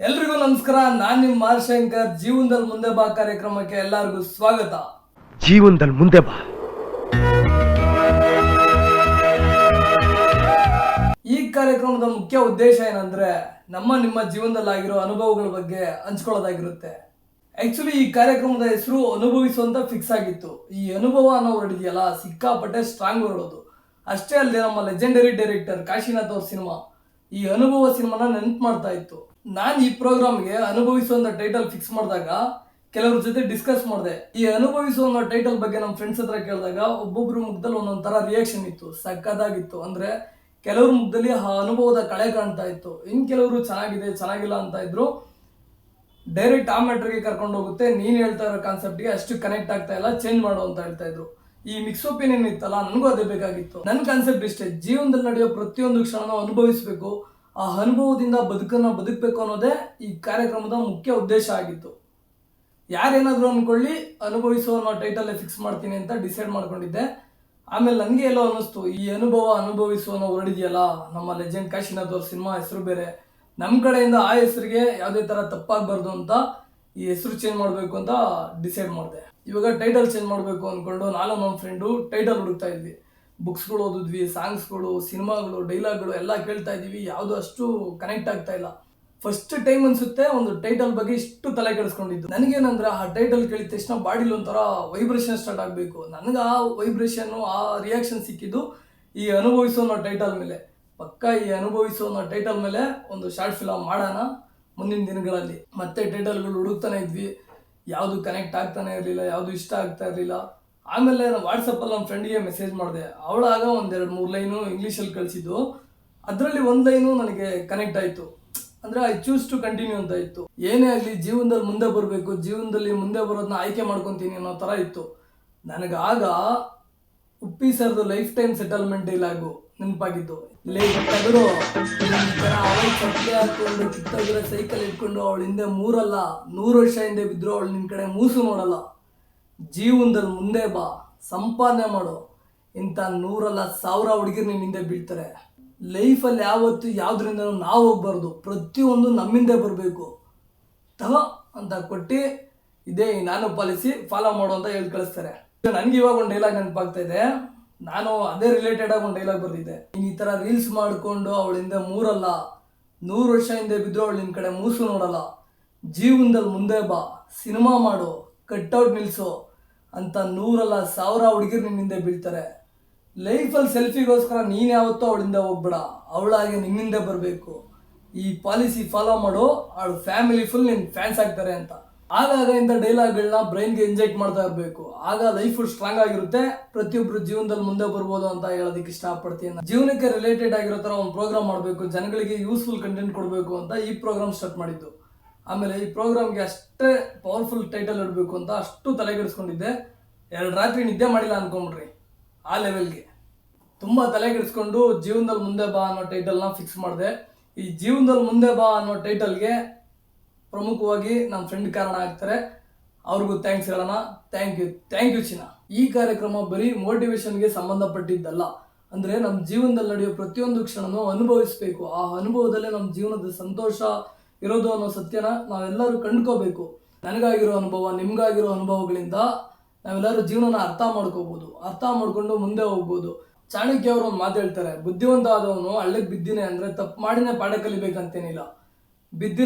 ಎಲ್ರಿಗೂ ನಮಸ್ಕಾರ. ನಾನ್ ನಿಮ್ ಮಾರ್ಶಂಕರ್. ಜೀವನದಲ್ಲಿ ಮುಂದೆ ಬಾ ಕಾರ್ಯಕ್ರಮಕ್ಕೆ ಎಲ್ಲರಿಗೂ ಸ್ವಾಗತ. ಜೀವನದಲ್ಲಿ ಮುಂದೆ ಬಾ. ಈ ಕಾರ್ಯಕ್ರಮದ ಮುಖ್ಯ ಉದ್ದೇಶ ಏನಂದ್ರೆ ನಮ್ಮ ನಿಮ್ಮ ಜೀವನದಲ್ಲಿ ಆಗಿರೋ ಅನುಭವಗಳ ಬಗ್ಗೆ ಹಂಚ್ಕೊಳ್ಳೋದಾಗಿರುತ್ತೆ. ಆಕ್ಚುಲಿ ಈ ಕಾರ್ಯಕ್ರಮದ ಹೆಸರು ಅನುಭವಿಸುವಂತ ಫಿಕ್ಸ್ ಆಗಿತ್ತು. ಈ ಅನುಭವ ಅನ್ನೋ ವರ್ಡ್ ಇದೆಯಲ್ಲ ಸಿಕ್ಕಾಪಟ್ಟೆ ಸ್ಟ್ರಾಂಗ್ ಹೊರಡೋದು ಅಷ್ಟೇ ಅಲ್ಲದೆ ನಮ್ಮ ಲೆಜೆಂಡರಿ ಡೈರೆಕ್ಟರ್ ಕಾಶಿನಾಥ್ ಅವ್ರ ಸಿನಿಮಾ ಈ ಅನುಭವ ಸಿನಿಮಾನ ನೆನಪು ಮಾಡ್ತಾ ಇತ್ತು. ನಾನು ಈ ಪ್ರೋಗ್ರಾಮ್ಗೆ ಅನ್ನೋ ಟೈಟಲ್ ಫಿಕ್ಸ್ ಮಾಡಿದಾಗ ಕೆಲವ್ರ ಜೊತೆ ಡಿಸ್ಕಸ್ ಮಾಡಿದೆ. ಈ ಅನುಭವಿಸುವ ಅನ್ನೋ ಟೈಟಲ್ ಬಗ್ಗೆ ನಮ್ಮ ಫ್ರೆಂಡ್ಸ್ ಹತ್ರ ಕೇಳಿದಾಗ ಒಬ್ಬೊಬ್ರು ಮುಖದಲ್ಲಿ ಒಂದೊಂದು ರಿಯಾಕ್ಷನ್ ಇತ್ತು. ಸಕ್ಕದಾಗಿತ್ತು ಅಂದ್ರೆ ಕೆಲವ್ರ ಮುಖದಲ್ಲಿ ಆ ಅನುಭವದ ಕಳೆ ಕಾಣ್ತಾ ಇತ್ತು. ಇನ್ ಕೆಲವರು ಚೆನ್ನಾಗಿದೆ, ಚೆನ್ನಾಗಿಲ್ಲ ಅಂತ ಇದ್ರು ಡೈರೆಕ್ಟ್ ಆ ಮ್ಯಾಟ್ರಿಗೆ ಕರ್ಕೊಂಡು ಹೋಗುತ್ತೆ. ನೀನ್ ಹೇಳ್ತಾ ಇರೋ ಕಾನ್ಸೆಪ್ಟ್ಗೆ ಅಷ್ಟು ಕನೆಕ್ಟ್ ಆಗ್ತಾ ಇಲ್ಲ ಚೇಂಜ್ ಮಾಡು ಅಂತ ಹೇಳ್ತಾ ಇದ್ರು. ಈ ಮಿಕ್ಸ್ ಒಪಿನಿಯನ್ ಇತ್ತಲ್ಲ, ನನಗೂ ಅದೇ ಬೇಕಾಗಿತ್ತು. ನನ್ನ ಕಾನ್ಸೆಪ್ಟ್ ಇಷ್ಟೇ. ಜೀವನದಲ್ಲಿ ನಡೆಯೋ ಪ್ರತಿಯೊಂದು ಕ್ಷಣನ ಅನುಭವಿಸಬೇಕು. ಆ ಅನುಭವದಿಂದ ಬದುಕನ್ನ ಬದುಕಬೇಕು ಅನ್ನೋದೇ ಈ ಕಾರ್ಯಕ್ರಮದ ಮುಖ್ಯ ಉದ್ದೇಶ ಆಗಿತ್ತು. ಯಾರೇನಾದ್ರೂ ಅಂದ್ಕೊಳ್ಳಿ ಅನುಭವಿಸುವ ಅನ್ನೋ ಟೈಟಲ್ ಫಿಕ್ಸ್ ಮಾಡ್ತೀನಿ ಅಂತ ಡಿಸೈಡ್ ಮಾಡ್ಕೊಂಡಿದ್ದೆ. ಆಮೇಲೆ ನನಗೆ ಎಲ್ಲೋ ಅನ್ನಿಸ್ತು, ಈ ಅನುಭವ ಅನುಭವಿಸುವ ಅನ್ನೋ ಹೊರಡಿದೆಯಲ್ಲ ನಮ್ಮ ಲೆಜೆಂಡ್ ಕಾಶಿನಾಥ್ ಅವ್ರ ಸಿನಿಮಾ ಹೆಸರು ಬೇರೆ. ನಮ್ಮ ಕಡೆಯಿಂದ ಆ ಹೆಸರಿಗೆ ಯಾವುದೇ ಥರ ತಪ್ಪಾಗಬಾರ್ದು ಅಂತ ಈ ಹೆಸರು ಚೇಂಜ್ ಮಾಡಬೇಕು ಅಂತ ಡಿಸೈಡ್ ಮಾಡಿದೆ. ಇವಾಗ ಟೈಟಲ್ ಚೇಂಜ್ ಮಾಡಬೇಕು ಅಂದ್ಕೊಂಡು ನಾನು ನಮ್ಮ ಫ್ರೆಂಡು ಟೈಟಲ್ ಹುಡುಕ್ತಾ ಇದ್ವಿ. ಬುಕ್ಸ್ಗಳು ಓದಿದ್ವಿ, ಸಾಂಗ್ಸ್ಗಳು, ಸಿನಿಮಾಗಳು, ಡೈಲಾಗ್ಗಳು ಎಲ್ಲ ಕೇಳ್ತಾ ಇದ್ದೀವಿ. ಯಾವುದು ಅಷ್ಟು ಕನೆಕ್ಟ್ ಆಗ್ತಾ ಇಲ್ಲ. ಫಸ್ಟ್ ಟೈಮ್ ಅನ್ಸುತ್ತೆ, ಒಂದು ಟೈಟಲ್ ಬಗ್ಗೆ ಇಷ್ಟು ತಲೆ ಕೆಡಿಸ್ಕೊಂಡಿದ್ದು. ನನಗೇನಂದ್ರೆ ಆ ಟೈಟಲ್ ಕೇಳಿದ ತಕ್ಷಣ ಬಾಡಿಲಿ ಒಂಥರ ವೈಬ್ರೇಷನ್ ಸ್ಟಾರ್ಟ್ ಆಗಬೇಕು. ನನಗೆ ಆ ವೈಬ್ರೇಷನ್ನು ಆ ರಿಯಾಕ್ಷನ್ ಸಿಕ್ಕಿದ್ದು ಈ ಅನುಭವಿಸೋ ಅನ್ನೋ ಟೈಟಲ್ ಮೇಲೆ. ಪಕ್ಕ ಈ ಅನುಭವಿಸೋ ಅನ್ನೋ ಟೈಟಲ್ ಮೇಲೆ ಒಂದು ಶಾರ್ಟ್ ಫಿಲಮ್ ಮಾಡೋಣ ಮುಂದಿನ ದಿನಗಳಲ್ಲಿ. ಮತ್ತೆ ಟೈಟಲ್ಗಳು ಹುಡುಕ್ತಾನೆ ಇದ್ವಿ. ಯಾವುದು ಕನೆಕ್ಟ್ ಆಗ್ತಾನೆ ಇರಲಿಲ್ಲ, ಯಾವುದು ಇಷ್ಟ ಆಗ್ತಾ ಇರಲಿಲ್ಲ. ಆಮೇಲೆ ನಾನು ವಾಟ್ಸಪ್ಪಲ್ಲಿ ನಮ್ಮ ಫ್ರೆಂಡಿಗೆ ಮೆಸೇಜ್ ಮಾಡಿದೆ. ಅವಳಾಗ ಒಂದೆರಡು ಮೂರು ಲೈನು ಇಂಗ್ಲೀಷಲ್ಲಿ ಕಳಿಸಿದ್ದು. ಅದರಲ್ಲಿ ಒಂದು ಲೈನು ನನಗೆ ಕನೆಕ್ಟ್ ಆಯಿತು. ಅಂದ್ರೆ ಐ ಚೂಸ್ ಟು ಕಂಟಿನ್ಯೂ ಅಂತ ಇತ್ತು. ಏನೇ ಆಗಲಿ, ಜೀವನದಲ್ಲಿ ಮುಂದೆ ಬರಬೇಕು, ಜೀವನದಲ್ಲಿ ಮುಂದೆ ಬರೋದನ್ನ ಆಯ್ಕೆ ಮಾಡ್ಕೊತೀನಿ ಅನ್ನೋ ಥರ ಇತ್ತು. ನನಗಾಗ ಉಪ್ಪಿ ಸರ್ದು ಲೈಫ್ ಟೈಮ್ ಸೆಟಲ್ಮೆಂಟ್ ಇಲ್ಲಾಗು ನೆನಪಾಗಿದ್ದು ಲೇ ತಗಡು ಈ ಥರ ಅವಳು ಚಪ್ಪಲಿ ಹಾಕೊಂಡು ಕಿತ್ತೋಗಿರೋ ಸೈಕಲ್ ಇಟ್ಕೊಂಡು ಅವಳ ಹಿಂದೆ ಮೂರಲ್ಲ, ನೂರು ವರ್ಷ ಹಿಂದೆ ಬಿದ್ರು ಅವಳು ನಿನ್ನ ಕಡೆ ಮೂಸು ನೋಡಲ್ಲ. ಜೀವನದಲ್ಲಿ ಮುಂದೆ ಬಾ, ಸಂಪಾದನೆ ಮಾಡು. ಇಂಥ ನೂರಲ್ಲ ಸಾವಿರ ಹುಡುಗಿರು ನಿನ್ನ ಹಿಂದೆ ಬೀಳ್ತಾರೆ. ಲೈಫಲ್ಲಿ ಯಾವತ್ತು ಯಾವುದರಿಂದ ನಾವು ಹೋಗ್ಬಾರ್ದು. ಪ್ರತಿಯೊಂದು ನಮ್ಮಿಂದೆ ಬರಬೇಕು. ತಗೋ ಅಂತ ಕೊಟ್ಟು ಇದೇ ನಾನು ಪಾಲಿಸಿ ಫಾಲೋ ಮಾಡು ಅಂತ ಹೇಳಿ ಕಳಿಸ್ತಾರೆ. ನನಗೆ ಇವಾಗ ಒಂದು ಡೈಲಾಗ್ ನೆನಪಾಗ್ತಾ ಇದೆ. ನಾನು ಅದೇ ರಿಲೇಟೆಡ್ ಆಗಿ ಒಂದು ಡೈಲಾಗ್ ಬರೆದಿದ್ದೆ. ನೀನು ಈ ಥರ ರೀಲ್ಸ್ ಮಾಡಿಕೊಂಡು ಅವಳಿಂದ ಮೂರಲ್ಲ, ನೂರು ವರ್ಷ ಹಿಂದೆ ಬಿದ್ದರೂ ಅವಳು ನಿನ್ನ ಕಡೆ ಮೂಸು ನೋಡಲ್ಲ. ಜೀವನದಲ್ಲಿ ಮುಂದೆ ಬಾ, ಸಿನಿಮಾ ಮಾಡು ಕಟ್ಔಟ್ ನಿಲ್ಸು. ಅಂತ ನೂರಲ್ಲ ಸಾವಿರ ಹುಡುಗಿರು ನಿನ್ನಿಂದ ಬೀಳ್ತಾರೆ. ಲೈಫಲ್ಲಿ ಸೆಲ್ಫಿಗೋಸ್ಕರ ನೀನು ಯಾವತ್ತೋ ಅವಳಿಂದ ಹೋಗ್ಬೇಡ. ಅವಳಾಗೆ ನಿನ್ನಿಂದ ಬರಬೇಕು. ಈ ಪಾಲಿಸಿ ಫಾಲೋ ಮಾಡು ಅವಳ ಫ್ಯಾಮಿಲಿ ಫುಲ್ ನಿನ್ನ ಫ್ಯಾನ್ಸ್ ಆಗ್ತಾರೆ ಅಂತ. ಆಗಾಗ ಇಂಥ ಡೈಲಾಗ್ಗಳನ್ನ ಬ್ರೈನ್ಗೆ ಇಂಜೆಕ್ಟ್ ಮಾಡ್ತಾ ಇರಬೇಕು. ಆಗ ಲೈಫ್ ಸ್ಟ್ರಾಂಗ್ ಆಗಿರುತ್ತೆ. ಪ್ರತಿಯೊಬ್ಬರು ಜೀವನದಲ್ಲಿ ಮುಂದೆ ಬರ್ಬೋದು ಅಂತ ಹೇಳೋದಕ್ಕೆ ಇಷ್ಟಪಡ್ತೀನಿ. ಜೀವನಕ್ಕೆ ರಿಲೇಟೆಡ್ ಆಗಿರೋ ಥರ ಒಂದು ಪ್ರೋಗ್ರಾಮ್ ಮಾಡಬೇಕು. ಜನಗಳಿಗೆ ಯೂಸ್ಫುಲ್ ಕಂಟೆಂಟ್ ಕೊಡಬೇಕು ಅಂತ ಈ ಪ್ರೋಗ್ರಾಮ್ ಸ್ಟಾರ್ಟ್ ಮಾಡಿದ್ದು. ಆಮೇಲೆ ಈ ಪ್ರೋಗ್ರಾಮ್ಗೆ ಅಷ್ಟೇ ಪವರ್ಫುಲ್ ಟೈಟಲ್ ಇಡಬೇಕು ಅಂತ ಅಷ್ಟು ತಲೆಗೆಡಿಸ್ಕೊಂಡಿದ್ದೆ ಎರಡು ರಾತ್ರಿ ನಿದ್ದೆ ಮಾಡಿಲ್ಲ ಅನ್ಕೊಂಬಿಡ್ರಿ ಆ ಲೆವೆಲ್ಗೆ ತುಂಬ ತಲೆಗೆಡಿಸ್ಕೊಂಡು ಜೀವನದಲ್ಲಿ ಮುಂದೆ ಬಾ ಅನ್ನೋ ಟೈಟಲ್ನ ಫಿಕ್ಸ್ ಮಾಡಿದೆ. ಈ ಜೀವನದಲ್ಲಿ ಮುಂದೆ ಬಾ ಅನ್ನೋ ಟೈಟಲ್ಗೆ ಪ್ರಮುಖವಾಗಿ ನಮ್ಮ ಫ್ರೆಂಡ್ ಕಾರಣ ಆಗ್ತಾರೆ. ಅವ್ರಿಗೂ ಥ್ಯಾಂಕ್ಸ್ ಹೇಳೋಣ. ಥ್ಯಾಂಕ್ ಯು ಥ್ಯಾಂಕ್ ಯು ಚಿನ್ನ. ಈ ಕಾರ್ಯಕ್ರಮ ಬರೀ ಮೋಟಿವೇಶನ್ಗೆ ಸಂಬಂಧಪಟ್ಟಿದ್ದಲ್ಲ. ಅಂದರೆ ನಮ್ಮ ಜೀವನದಲ್ಲಿ ನಡೆಯೋ ಪ್ರತಿಯೊಂದು ಕ್ಷಣನೂ ಅನುಭವಿಸಬೇಕು. ಆ ಅನುಭವದಲ್ಲೇ ನಮ್ಮ ಜೀವನದ ಸಂತೋಷ ಇರೋದು ಅನ್ನೋ ಸತ್ಯನ ನಾವೆಲ್ಲರೂ ಕಂಡ್ಕೋಬೇಕು. ನನಗಾಗಿರೋ ಅನುಭವ, ನಿಮ್ಗಾಗಿರೋ ಅನುಭವಗಳಿಂದ ನಾವೆಲ್ಲರೂ ಜೀವನನ ಅರ್ಥ ಮಾಡ್ಕೋಬಹುದು ಅರ್ಥ ಮಾಡ್ಕೊಂಡು ಮುಂದೆ ಹೋಗ್ಬೋದು. ಚಾಣಕ್ಯ ಅವರು ಒಂದು ಮಾತು ಹೇಳ್ತಾರೆ ಬುದ್ಧಿವಂತ ಆದವನು ಹಳ್ಳಕ್ಕೆ ಬಿದ್ದಿನೇ ಅಂದ್ರೆ ತಪ್ಪು ಮಾಡಿನೇ ಪಾಠ ಕಲಿಬೇಕಂತೇನಿಲ್ಲ.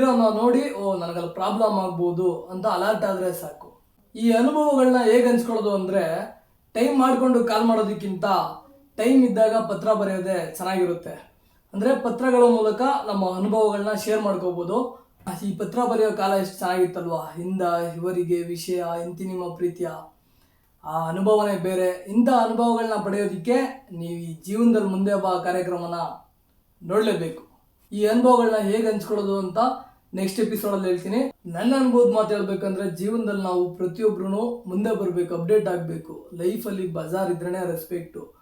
ನಾವು ನೋಡಿ, ಓ, ನನಗಲ್ಲಿ ಪ್ರಾಬ್ಲಮ್ ಆಗ್ಬೋದು ಅಂತ ಅಲರ್ಟ್ ಆದ್ರೆ ಸಾಕು. ಈ ಅನುಭವಗಳನ್ನ ಹೇಗೆ ಹಂಚ್ಕೊಳ್ಳೋದು ಅಂದ್ರೆ, ಟೈಮ್ ಮಾಡಿಕೊಂಡು ಕಾಲ್ ಮಾಡೋದಕ್ಕಿಂತ ಟೈಮ್ ಇದ್ದಾಗ ಪತ್ರ ಬರೆಯೋದೇ ಚೆನ್ನಾಗಿರುತ್ತೆ. ಅಂದ್ರೆ ಪತ್ರಗಳ ಮೂಲಕ ನಮ್ಮ ಅನುಭವಗಳನ್ನ ಶೇರ್ ಮಾಡ್ಕೋಬಹುದು ಈ ಪತ್ರ ಬರೆಯೋ ಕಾಲ ಎಷ್ಟು ಚೆನ್ನಾಗಿತ್ತಲ್ವಾ? ಹಿಂದ ಇವರಿಗೆ ವಿಷಯ, ಇಂತಿ ನಿಮ್ಮ ಪ್ರೀತಿಯ. ಆ ಅನುಭವನೇ ಬೇರೆ. ಇಂಥ ಅನುಭವಗಳನ್ನ ಪಡೆಯೋದಕ್ಕೆ ನೀವು ಈ ಜೀವನದಲ್ಲಿ ಮುಂದೆ ಬಾ ಕಾರ್ಯಕ್ರಮನ ನೋಡಲೇಬೇಕು. ಈ ಅನುಭವಗಳನ್ನ ಹೇಗೆ ಹಂಚ್ಕೊಳ್ಳೋದು ಅಂತ ನೆಕ್ಸ್ಟ್ ಎಪಿಸೋಡಲ್ಲಿ ಹೇಳ್ತೀನಿ. ನನ್ನ ಅನುಭವದ ಮಾತು ಹೇಳ್ಬೇಕಂದ್ರೆ ಜೀವನದಲ್ಲಿ ನಾವು ಪ್ರತಿಯೊಬ್ಬರೂ ಮುಂದೆ ಬರಬೇಕು ಅಪ್ಡೇಟ್ ಆಗಬೇಕು. ಲೈಫಲ್ಲಿ ಬಜಾರ್ ಇದ್ರೇ ರೆಸ್ಪೆಕ್ಟು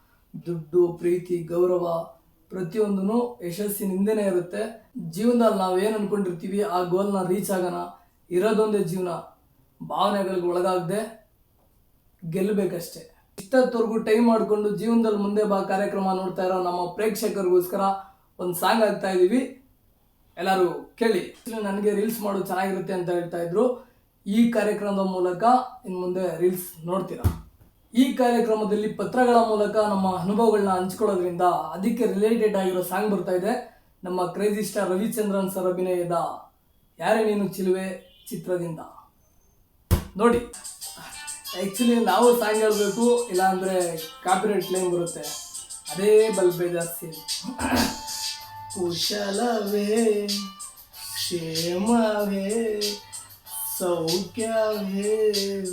ದುಡ್ಡು, ಪ್ರೀತಿ, ಗೌರವ ಪ್ರತಿಯೊಂದೂ ಯಶಸ್ಸಿನಿಂದನೇ ಇರುತ್ತೆ. ಜೀವನದಲ್ಲಿ ನಾವು ಏನು ಅನ್ಕೊಂಡಿರ್ತೀವಿ, ಆ ಗೋಲ್ನ ರೀಚ್ ಆಗೋಣ. ಇರೋದೊಂದೇ ಜೀವನ. ಭಾವನೆಗಳಿಗೆ ಒಳಗಾಗದೆ ಗೆಲ್ಲಬೇಕಷ್ಟೆ. ಇಷ್ಟೊತ್ತವರೆಗೂ ಟೈಮ್ ಮಾಡಿಕೊಂಡು ಜೀವನದಲ್ಲಿ ಮುಂದೆ ಬಾ, ಕಾರ್ಯಕ್ರಮ ನೋಡ್ತಾ ಇರೋ ನಮ್ಮ ಪ್ರೇಕ್ಷಕರಿಗೋಸ್ಕರ ಒಂದು ಸಾಂಗ್ ಆಗ್ತಾ ಇದ್ದೀವಿ ಎಲ್ಲರೂ ಕೇಳಿ. ನನಗೆ ರೀಲ್ಸ್ ಮಾಡೋದು ಚೆನ್ನಾಗಿರುತ್ತೆ ಅಂತ ಹೇಳ್ತಾ ಇದ್ರು. ಈ ಕಾರ್ಯಕ್ರಮದ ಮೂಲಕ ಇನ್ನು ಮುಂದೆ ರೀಲ್ಸ್ ನೋಡ್ತೀರಾ? ಈ ಕಾರ್ಯಕ್ರಮದಲ್ಲಿ ಪತ್ರಗಳ ಮೂಲಕ ನಮ್ಮ ಅನುಭವಗಳನ್ನ ಹಂಚ್ಕೊಳ್ಳೋದ್ರಿಂದ ಅದಕ್ಕೆ ರಿಲೇಟೆಡ್ ಆಗಿರೋ ಸಾಂಗ್ ಬರ್ತಾ ಇದೆ. ನಮ್ಮ ಕ್ರೇಜಿ ಸ್ಟಾರ್ ರವಿಚಂದ್ರನ್ ಸರ್ ಅಭಿನಯದ ಯಾರೇ ನೀನು ಚಿಲುವೆ ಚಿತ್ರದಿಂದ. ನೋಡಿ ಆ್ಯಕ್ಚುಲಿ ನಾವು ಸಾಂಗ್ ಹೇಳಬೇಕು, ಇಲ್ಲಾಂದರೆ ಕಾಪಿರೈಟ್ ಕ್ಲೇಮ್ ಬರುತ್ತೆ. ಅದೇ ಬಲ್ಬೆ ಜಾಸ್ತಿ ಕುಶಲವೇ, ಕ್ಷೇಮವೇ ಸೌಖ್ಯವೇ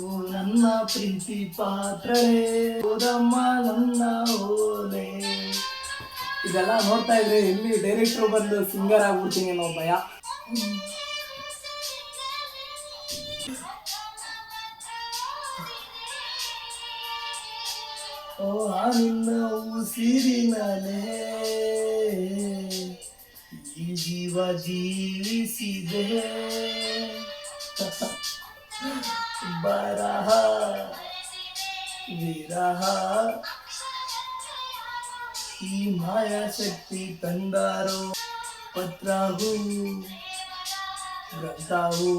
ಓ ನನ್ನ ಪ್ರೀತಿ ಪಾತ್ರರೇ ಓದಮ್ಮ ನನ್ನ ಓಲೆ ಇದೆಲ್ಲ ನೋಡ್ತಾ ಇದ್ರೆ ಎಲ್ಲಿ ಡೈರೆಕ್ಟ್ರು ಬಂದು ಸಿಂಗರ್ ಆಗ್ಬಿಡ್ತೀನಿ ಅನ್ನೋ ಭಯ ಓ ನಿನ್ನ ಉಸಿರಿನಲೇ ಈ ಜೀವ ಜೀವಿಸಿದೆ. ಬರಹ, ವಿರಹ. ಈ ಮಾಯಾ ಶಕ್ತಿ ತಂದಾರೋ ಪತ್ರವು ಗ್ರಂಥವು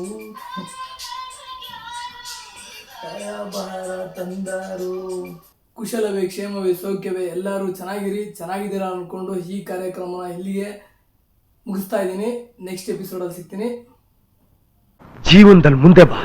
ಭಾರ ತಂದರು. ಕುಶಲವೇ, ಕ್ಷೇಮವೇ, ಸೌಖ್ಯವೇ, ಎಲ್ಲರೂ ಚೆನ್ನಾಗಿರಿ, ಚೆನ್ನಾಗಿದ್ದೀರಾ ಅಂದ್ಕೊಂಡು ಈ ಕಾರ್ಯಕ್ರಮನ ಇಲ್ಲಿಗೆ ಮುಗಿಸ್ತಾ ಇದ್ದೀನಿ. ನೆಕ್ಸ್ಟ್ ಎಪಿಸೋಡಲ್ಲಿ ಸಿಗ್ತೀನಿ. ಜೀವನದಲ್ಲಿ ಮುಂದೆ ಬಾ.